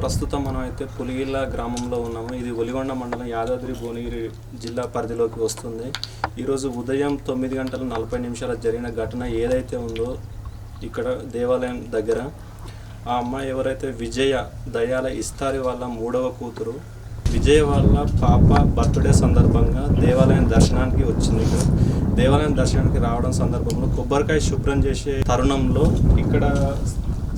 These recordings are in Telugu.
ప్రస్తుతం మనం అయితే పులిగిల్ల గ్రామంలో ఉన్నాము. ఇది ఒలిగొండ మండలం యాదాద్రి భువనగిరి జిల్లా పరిధిలోకి వస్తుంది. ఈరోజు ఉదయం తొమ్మిది గంటల నలభై నిమిషాల జరిగిన ఘటన ఏదైతే ఉందో ఇక్కడ దేవాలయం దగ్గర. ఆ అమ్మాయి ఎవరైతే విజయ దయాల ఇస్తారి వాళ్ళ మూడవ కూతురు విజయ వాళ్ళ పాప బర్త్డే సందర్భంగా దేవాలయం దర్శనానికి వచ్చింది ఇక్కడ. దేవాలయం దర్శనానికి రావడం సందర్భంలో కొబ్బరికాయ శుభ్రం చేసే తరుణంలో ఇక్కడ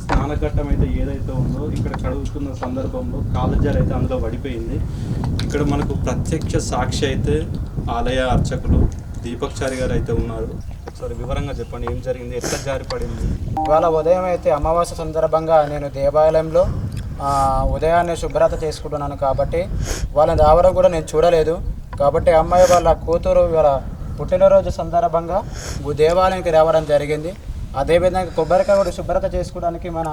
స్నానఘట్టం అయితే ఏదైతే ఉందో ఇక్కడ కడుగుతున్న సందర్భంలో కాలజార్ అయితే అందులో పడిపోయింది. ఇక్కడ మనకు ప్రత్యక్ష సాక్షి అయితే ఆలయ అర్చకులు దీపక్ చారి గారు అయితే ఉన్నారు. ఒకసారి వివరంగా చెప్పండి ఏం జరిగింది ఎట్లా జారి పడింది ఇవాళ ఉదయం అయితే అమావాస్య సందర్భంగా నేను దేవాలయంలో ఉదయాన్నే శుభ్రత చేసుకుంటున్నాను కాబట్టి వాళ్ళని రావడం కూడా నేను చూడలేదు. కాబట్టి అమ్మాయి వాళ్ళ కూతురు వాళ్ళ పుట్టినరోజు సందర్భంగా దేవాలయంకి దేవాలయానికి రావడం జరిగింది. అదేవిధంగా కొబ్బరికాయ కూడా శుభ్రత చేసుకోవడానికి మన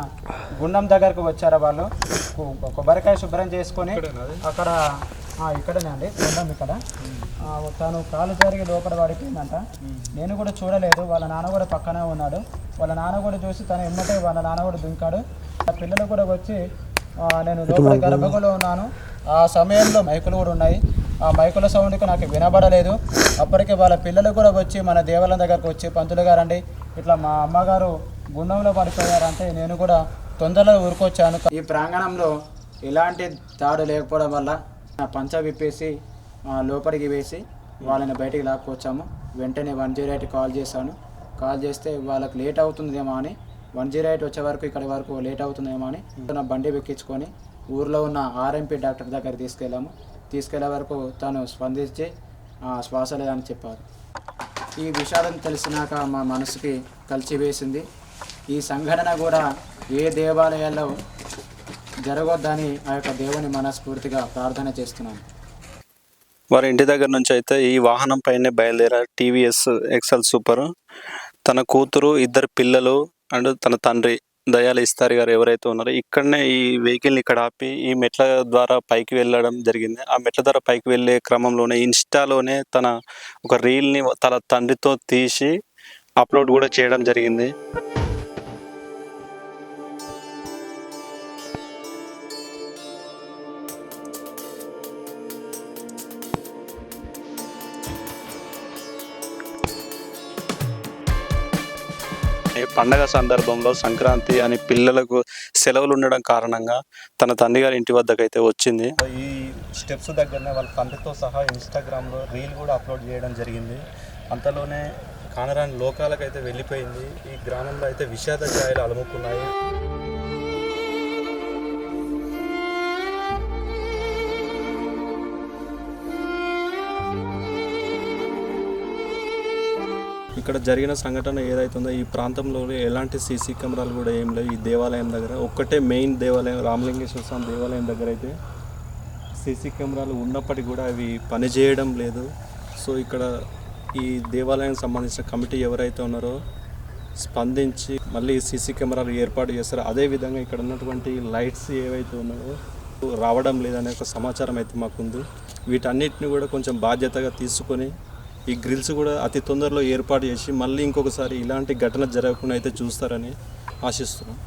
గుండం దగ్గరకు వచ్చారు వాళ్ళు? కొబ్బరికాయ శుభ్రం చేసుకొని అక్కడ ఇక్కడనే అండి గుండం ఇక్కడ. తను కాలు జరిగి లోపల పడిపోయిందంట. నేను కూడా చూడలేదు. వాళ్ళ నాన్న కూడా పక్కనే ఉన్నాడు. వాళ్ళ నాన్న కూడా చూసి తను ఎమ్మటే వాళ్ళ నాన్న కూడా దుంకాడు. ఆ పిల్లలు కూడా వచ్చి నేను లోపల గర్భగుడిలో ఉన్నాను. ఆ సమయంలో మైకులు కూడా ఉన్నాయి. ఆ మైకుల సౌండ్కి నాకు వినబడలేదు. అప్పటికే వాళ్ళ పిల్లలు కూడా వచ్చి మన దేవాలయం దగ్గరకు వచ్చి పంతులు గారండి ఇట్లా మా అమ్మగారు గుండంలో పడిపోయారంటే నేను కూడా తొందరలో ఊరుకొచ్చాను. ఈ ప్రాంగణంలో ఎలాంటి తాడు లేకపోవడం వల్ల నా పంచ విప్పేసి లోపలికి వేసి వాళ్ళని బయటికి లాక్కొచ్చాము. వెంటనే వన్ జీరో ఎయిట్ కాల్ చేశాను. కాల్ చేస్తే వాళ్ళకి లేట్ అవుతుందేమో అని వన్ జీరో ఎయిట్ వచ్చే వరకు ఇక్కడి వరకు లేట్ అవుతుందేమో అని నా బండి ఎక్కించుకొని ఊర్లో ఉన్న ఆర్ఎంపీ డాక్టర్ దగ్గర తీసుకెళ్ళాము. తీసుకెళ్ళే వరకు తను స్పందించి ఆ, శ్వాస లేదని చెప్పారు. ఈ విషాదం తెలిసినాక మా మనసుకి కలిచివేసింది ఈ సంఘటన కూడా ఏ దేవాలయాల్లో జరగొద్దని ఆ యొక్క దేవుని మనస్ఫూర్తిగా ప్రార్థన చేస్తున్నాను. వారి ఇంటి దగ్గర నుంచి అయితే ఈ వాహనం పైనే బయలుదేరారు టీవీఎస్ ఎక్సెల్ సూపర్. తన కూతురు ఇద్దరు పిల్లలు అండ్ తన తండ్రి. దయాల ఇస్తారు గారు ఎవరైతే ఉన్నారో ఇక్కడనే ఈ వెహికల్ని ఇక్కడ ఆపి ఈ మెట్ల ద్వారా పైకి వెళ్ళడం జరిగింది. ఆ మెట్ల ద్వారా పైకి వెళ్ళే క్రమంలోనే ఇన్స్టాలోనే తన ఒక రీల్ని తన తండ్రితో తీసి అప్లోడ్ కూడా చేయడం జరిగింది. పండగ సందర్భంలో సంక్రాంతి అని పిల్లలకు సెలవులు ఉండడం కారణంగా తన తండ్రి గారి ఇంటి వద్దకు అయితే వచ్చింది. ఈ స్టెప్స్ దగ్గరనే వాళ్ళ తండ్రితో సహా ఇన్స్టాగ్రామ్లో రీల్ కూడా అప్లోడ్ చేయడం జరిగింది. అంతలోనే కానరాని లోకాలకైతే వెళ్ళిపోయింది. ఈ గ్రామంలో అయితే విషాద ఛాయలు అలుముకున్నాయి. ఇక్కడ జరిగిన సంఘటన ఏదైతుందో ఈ ప్రాంతంలో ఎలాంటి సీసీ కెమెరాలు కూడా ఏం లేవు. ఈ దేవాలయం దగ్గర ఒక్కటే మెయిన్ దేవాలయం రామలింగేశ్వర స్వామి దేవాలయం దగ్గర అయితే సీసీ కెమెరాలు ఉన్నప్పటికీ కూడా అవి పనిచేయడం లేదు. సో ఇక్కడ ఈ దేవాలయం సంబంధించిన కమిటీ ఎవరైతే ఉన్నారో స్పందించి మళ్ళీ సీసీ కెమెరాలు ఏర్పాటు చేస్తారు. అదేవిధంగా ఇక్కడ ఉన్నటువంటి లైట్స్ ఏవైతే ఉన్నాయో రావడం లేదనే ఒక సమాచారం అయితే మాకుంది. వీటన్నిటిని కూడా కొంచెం బాధ్యతగా తీసుకొని ఈ గ్రిల్స్ కూడా అతి తొందరలో ఏర్పాటు చేసి మళ్ళీ ఇంకొకసారి ఇలాంటి ఘటన జరగకుండా అయితే చూస్తారని ఆశిస్తున్నాం.